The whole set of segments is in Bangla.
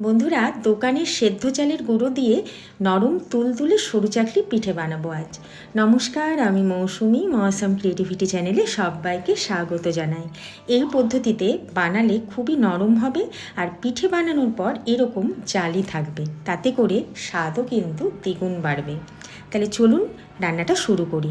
বন্ধুরা দোকানের সেদ্ধ চালের গুঁড়ো দিয়ে নরম তুলতুলে সরু চাকলি পিঠে বানাবো আজ। নমস্কার, আমি মৌসুমি মৌসাম ক্রিয়েটিভিটি চ্যানেলে সবাইকে স্বাগত জানাই। এই পদ্ধতিতে বানালে খুবই নরম হবে আর পিঠে বানানোর পর এরকম জালি থাকবে। তাতে করে স্বাদও কিন্তু দ্বিগুণ বাড়বে। তাহলে চলুন রান্নাটা শুরু করি।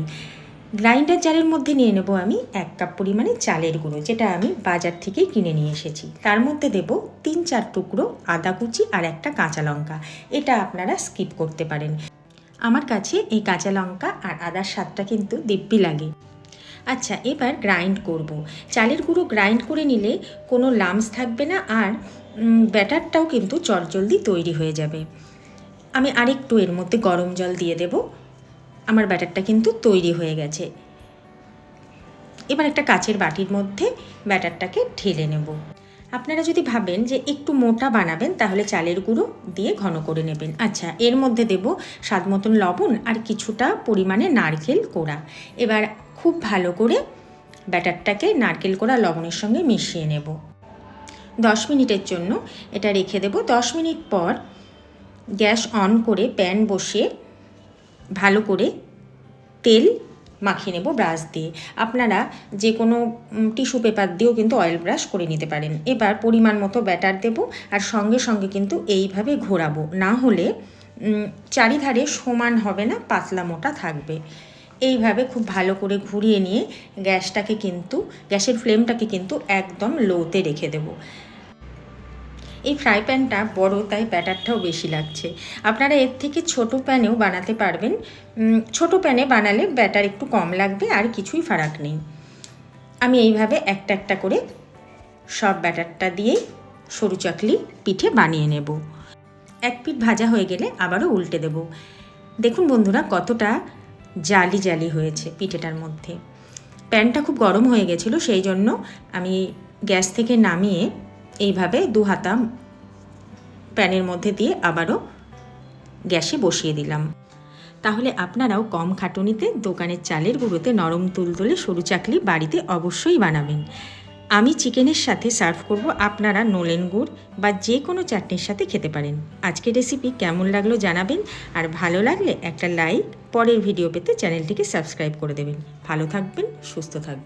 গ্রাইন্ডার জারের মধ্যে নিয়ে নেব আমি এক কাপ পরিমাণে চালের গুঁড়ো, যেটা আমি বাজার থেকে কিনে নিয়ে এসেছি। তার মধ্যে দেব তিন চার টুকরো আদা কুচি আর একটা কাঁচা লঙ্কা। এটা আপনারা স্কিপ করতে পারেন। আমার কাছে এই কাঁচা লঙ্কা আর আদার স্বাদটা কিন্তু দিব্যি লাগে। আচ্ছা এবার গ্রাইন্ড করব। চালের গুঁড়ো গ্রাইন্ড করে নিলে কোনো লামস থাকবে না আর ব্যাটারটাও কিন্তু চটজলদি তৈরি হয়ে যাবে। আমি আরেকটু এর মধ্যে গরম জল দিয়ে দেবো। আমার ব্যাটারটা কিন্তু তৈরি হয়ে গেছে। এবার একটা কাচের বাটির মধ্যে ব্যাটারটাকে ঢেলে নেব। আপনারা যদি ভাবেন যে একটু মোটা বানাবেন, তাহলে চালের গুঁড়ো দিয়ে ঘন করে নেবেন। আচ্ছা এর মধ্যে দেব স্বাদ মতন লবণ আর কিছুটা পরিমাণে নারকেল কোড়া। এবার খুব ভালো করে ব্যাটারটাকে নারকেল কোড়া লবণের সঙ্গে মিশিয়ে নেব। দশ মিনিটের জন্য এটা রেখে দেব। দশ মিনিট পর গ্যাস অন করে প্যান বসিয়ে ভালো করে তেল মাখিয়ে নেব ব্রাশ দিয়ে। আপনারা যে কোনো টিস্যু পেপার দিয়েও কিন্তু অয়েল ব্রাশ করে নিতে পারেন। এবার পরিমাণ মতো ব্যাটার দেব আর সঙ্গে সঙ্গে কিন্তু এইভাবে ঘোরাবো। না হলে চারিধারে সমান হবে না, পাতলা মোটা থাকবে। এইভাবে খুব ভালো করে ঘুরিয়ে নিয়ে গ্যাসটাকে কিন্তু, গ্যাসের ফ্লেমটাকে কিন্তু একদম লোতে রেখে দেবো। এই ফ্রাই প্যানটা বড়, তাই ব্যাটারটাও বেশি লাগছে। আপনারা এর থেকে ছোট প্যানেও বানাতে পারবেন। ছোট প্যানে বানালে ব্যাটার একটু কম লাগবে, আর কিছুই ফারাক নেই। আমি এইভাবে একটা একটা করে সব ব্যাটারটা দিয়েই সরু চাকলি পিঠে বানিয়ে নেব। এক পিঠ ভাজা হয়ে গেলে আবারও উল্টে দেব। দেখুন বন্ধুরা, কতটা জালি জালি হয়েছে পিঠেটার মধ্যে। প্যানটা খুব গরম হয়ে গেছিল, সেই জন্য আমি গ্যাস থেকে নামিয়ে এইভাবে দু হাতা প্যানের মধ্যে দিয়ে আবারও গ্যাসে বসিয়ে দিলাম। তাহলে আপনারাও কম খাটুনিতে দোকানের চালের গুঁড়োতে নরম তুলতুলে সরু চাকলি বাড়িতে অবশ্যই বানাবেন। আমি চিকেনের সাথে সার্ভ করব আপনারা নোলেন গুড় বা যে কোনো চাটনির সাথে খেতে পারেন। আজকের রেসিপি কেমন লাগল জানাবেন আর ভালো লাগলে একটা লাইক, পরের ভিডিও পেতে চ্যানেলটিকে সাবস্ক্রাইব করে দেবেন। ভালো থাকবেন, সুস্থ থাকবেন।